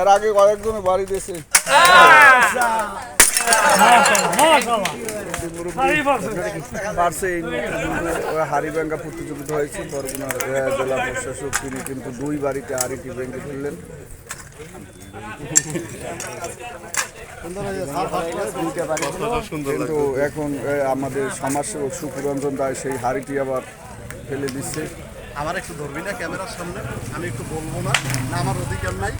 এর আগে কয়েকজন বাড়ি দিয়েছে। কিন্তু এখন আমাদের সমাজসেবক সুকুরঞ্জন দায়, সেই হাড়িটি আবার ফেলে দিচ্ছে। আমার একটু ধরবি না ক্যামেরার সামনে? আমি একটু বলব না, আমার অধিকার নাই।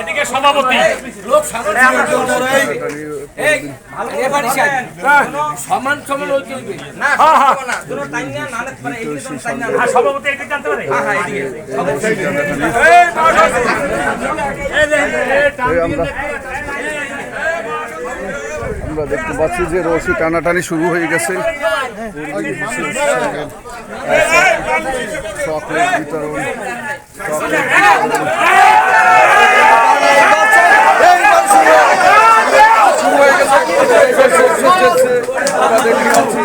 এদিকে সভাপতি সমান সমান ওই চলবে না হ্যাঁ সভাপতি এদিকে জানতে পারে হ্যাঁ হ্যাঁ আমরা আমরা দেখতে পাচ্ছি যে রশি টানাটানি শুরু হয়ে গেছে চকলেট হয়ে। আমরা দেখতে পাচ্ছি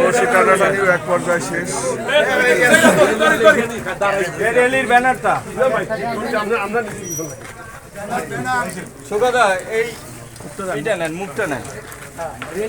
রশি টানাটানিও এক পর্যায়ে শেষ। রেলির ব্যানারটা। সুগাদা এই এইটা নেন মুখটা নেন। এই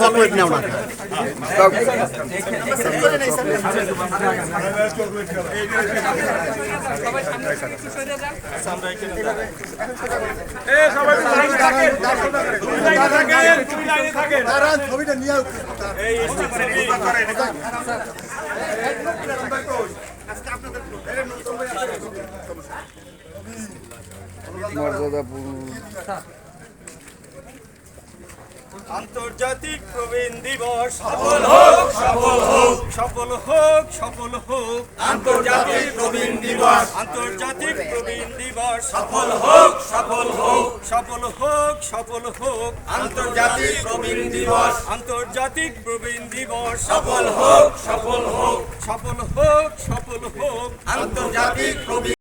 চকলেট নেও না ছবিটা নিয়ে মর্যাদাপূর্ণ আন্তর্জাতিক প্রবীণ দিবস সফল হোক সফল হোক সফল হোক সফল হোক। আন্তর্জাতিক প্রবীণ দিবস। আন্তর্জাতিক প্রবীণ দিবস সফল হোক সফল হোক সফল হোক সফল হোক। আন্তর্জাতিক প্রবীণ দিবস। আন্তর্জাতিক প্রবীণ দিবস সফল হোক সফল হোক। সফল হোক সফল হোক। আন্তর্জাতিক প্রবীণ